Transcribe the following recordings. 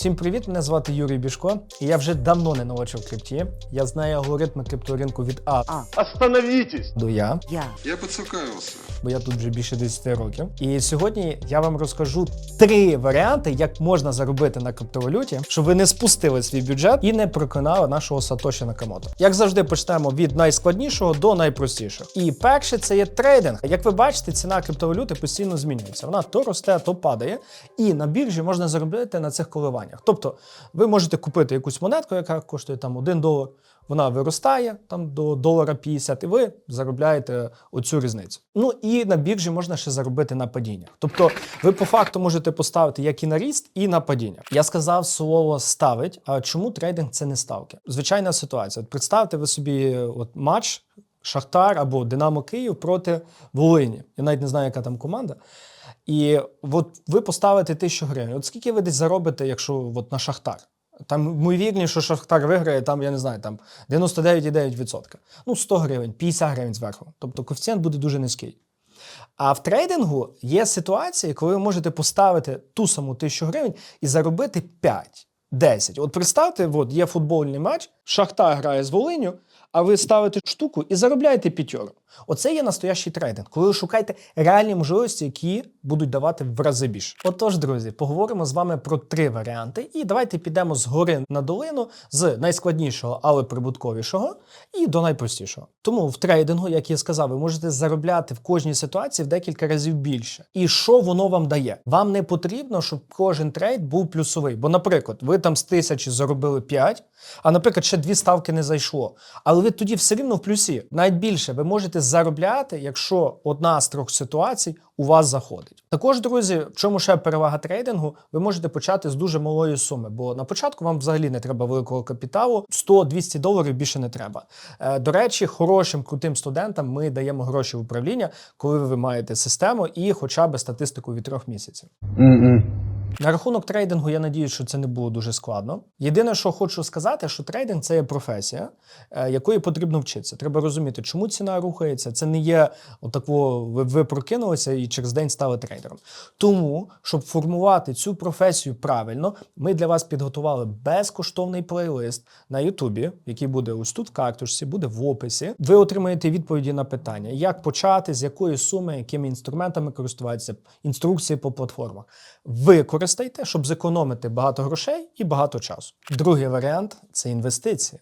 Всім привіт! Мене звати Юрій Бішко, і я вже давно не новачок в крипті. Я знаю алгоритми крипторинку від А А, Остановитесь! до Я, я. Я поцікавився. бо я тут вже більше 10 років. І сьогодні я вам розкажу три варіанти, як можна заробити на криптовалюті, щоб ви не спустили свій бюджет і не проконали нашого Сатоші Накамото. Як завжди, почнемо від найскладнішого до найпростішого. І перше це є трейдинг. Як ви бачите, ціна криптовалюти постійно змінюється. Вона то росте, то падає. І на біржі можна заробляти на цих коливаннях. Тобто, ви можете купити якусь монетку, яка коштує там 1 долар. Вона виростає там до долара 50, і ви заробляєте оцю різницю. Ну і на біржі можна ще заробити на падіннях. Тобто, ви по факту можете поставити як і на ріст, і на падіння. Я сказав слово ставить. А чому трейдинг це не ставки? Звичайна ситуація. От представте ви собі от матч Шахтар або Динамо Київ проти Волині. Я навіть не знаю, яка там команда. І от ви поставите тисячу гривень. От скільки ви десь заробите, якщо от на Шахтар? Там ймовірніше, що Шахтар виграє, там, я не знаю, там 99,9%. Ну, 100 гривень, 50 гривень зверху. Тобто коефіцієнт буде дуже низький. А в трейдингу є ситуації, коли ви можете поставити ту саму тисячу гривень і заробити 5, 10. От представте, от є футбольний матч, Шахтар грає з Волиню, а ви ставите штуку і заробляєте п'ятьору. Оце є настоящий трейдинг, коли ви шукаєте реальні можливості, які будуть давати в рази більше. Отож, друзі, поговоримо з вами про три варіанти, і давайте підемо з гори на долину з найскладнішого, але прибутковішого, і до найпростішого. Тому в трейдингу, як я сказав, ви можете заробляти в кожній ситуації в декілька разів більше. І що воно вам дає? Вам не потрібно, щоб кожен трейд був плюсовий. Бо, наприклад, ви там з тисячі заробили 5, а, наприклад, ще дві ставки не зайшло. Але ви тоді все рівно в плюсі. Навіть більше ви можете заробляти, якщо одна з трьох ситуацій у вас заходить. Також, друзі, в чому ще перевага трейдингу, ви можете почати з дуже малої суми, бо на початку вам взагалі не треба великого капіталу, 100-200 доларів більше не треба. Е, До речі, хорошим крутим студентам ми даємо гроші в управління, коли ви маєте систему і хоча б статистику від трьох місяців. На рахунок трейдингу, я надіюсь, що це не було дуже складно. Єдине, що хочу сказати, що трейдинг це є професія, е, якої потрібно вчитися. Треба розуміти, чому ціна рухається. Це не є отако, ви, ви прокинулися і через день стали трейдером. Тому, щоб формувати цю професію правильно, ми для вас підготували безкоштовний плейлист на Ютубі, який буде ось тут в карточці, буде в описі. Ви отримаєте відповіді на питання, як почати, з якої суми, якими інструментами користуватися, інструкції по платформах. Використайте, щоб зекономити багато грошей і багато часу. Другий варіант це інвестиції.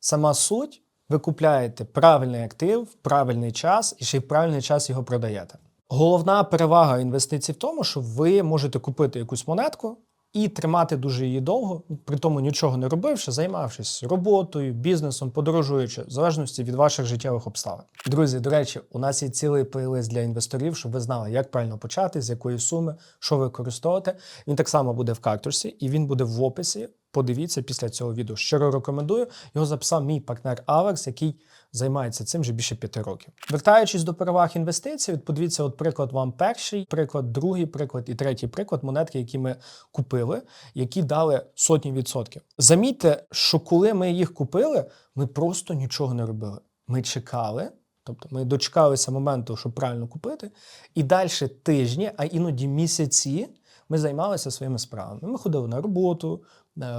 Сама суть, ви купляєте правильний актив в правильний час і ще й правильний час його продаєте. Головна перевага інвестицій в тому, що ви можете купити якусь монетку і тримати дуже її довго, при тому нічого не робивши, займавшись роботою, бізнесом, подорожуючи, в залежності від ваших життєвих обставин. Друзі, до речі, у нас є цілий плейлист для інвесторів, щоб ви знали, як правильно почати, з якої суми, що використовувати. Він так само буде в карточці і він буде в описі. Подивіться після цього відео. Щиро рекомендую. Його записав мій партнер Алекс, який займається цим вже більше п'яти років. Вертаючись до переваг інвестицій, от подивіться, от приклад вам перший, приклад, другий приклад і третій приклад монетки, які ми купили, які дали сотні відсотків. Замітьте, що коли ми їх купили, ми просто нічого не робили. Ми чекали. Тобто ми дочекалися моменту, щоб правильно купити, і далі тижні, а іноді місяці ми займалися своїми справами. Ми ходили на роботу,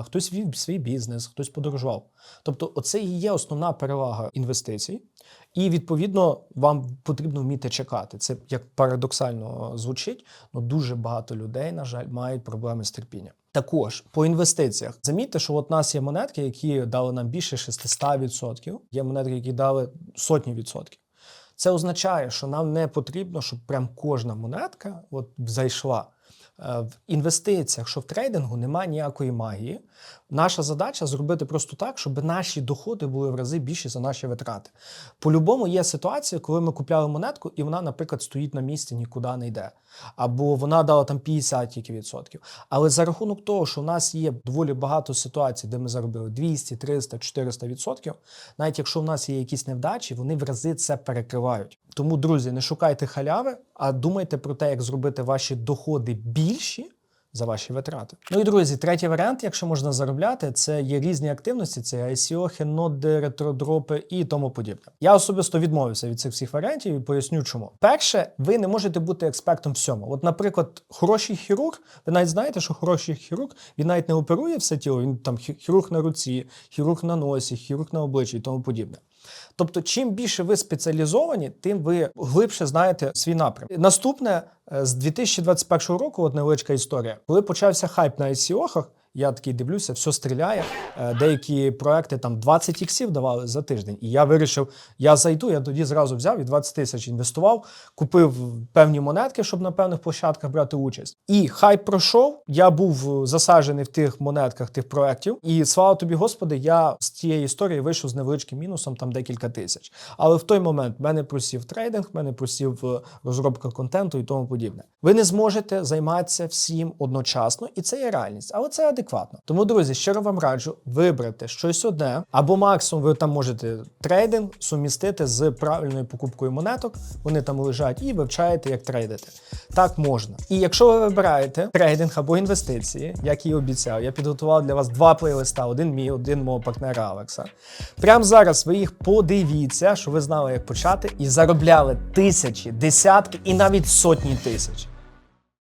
хтось вів свій бізнес, хтось подорожував. Тобто, оце і є основна перевага інвестицій. І відповідно вам потрібно вміти чекати. Це як парадоксально звучить, але дуже багато людей, на жаль, мають проблеми з терпінням. Також по інвестиціях замітьте, що от у нас є монетки, які дали нам більше 600%, Є монетки, які дали сотні відсотків. Це означає, що нам не потрібно, щоб прям кожна монетка от зайшла. Е, В інвестиціях, що в трейдингу немає ніякої магії. Наша задача зробити просто так, щоб наші доходи були в рази більші за наші витрати. По-любому є ситуація, коли ми купляли монетку, і вона, наприклад, стоїть на місці, нікуди не йде. Або вона дала там 50 тільки відсотків. Але за рахунок того, що в нас є доволі багато ситуацій, де ми заробили 200, 300, 400 відсотків, навіть якщо в нас є якісь невдачі, вони в рази це перекривають. Тому, друзі, не шукайте халяви, а думайте про те, як зробити ваші доходи більші за ваші витрати. Ну і друзі, третій варіант, якщо можна заробляти, це є різні активності: це ICO, хеноди, ретродропи і тому подібне. Я особисто відмовився від цих всіх варіантів і поясню, чому. Перше, ви не можете бути експертом всьому. От, наприклад, хороший хірург, ви навіть знаєте, що хороший хірург він навіть не оперує все тіло. Він там хірург на руці, хірург на носі, хірург на обличчі і тому подібне. Тобто, чим більше ви спеціалізовані, тим ви глибше знаєте свій напрям. Наступне е, з 2021 року, от невеличка історія, коли почався хайп на ICO-хах, я такий дивлюся, все стріляє. Е, Деякі проекти там 20 іксів давали за тиждень. І я вирішив, я зайду. Я тоді зразу взяв і 20 тисяч інвестував, купив певні монетки, щоб на певних площадках брати участь. І хайп пройшов. Я був засаджений в тих монетках тих проєктів. І слава тобі, Господи, я з цієї історії вийшов з невеличким мінусом, там декілька тисяч. Але в той момент в мене просів трейдинг, в мене просів е, розробка контенту і тому подібне. Ви не зможете займатися всім одночасно, і це є реальність, але це адекватно. Тому, друзі, щиро вам раджу вибрати щось одне, або максимум ви там можете трейдинг сумістити з правильною покупкою монеток. Вони там лежать і вивчаєте, як трейдити. Так можна. І якщо ви вибираєте трейдинг або інвестиції, як і обіцяв, я підготував для вас два плейлиста: один мій, один мого партнера Алекса. Прямо зараз ви їх подивіться, що ви знали, як почати, і заробляли тисячі, десятки і навіть сотні тисяч.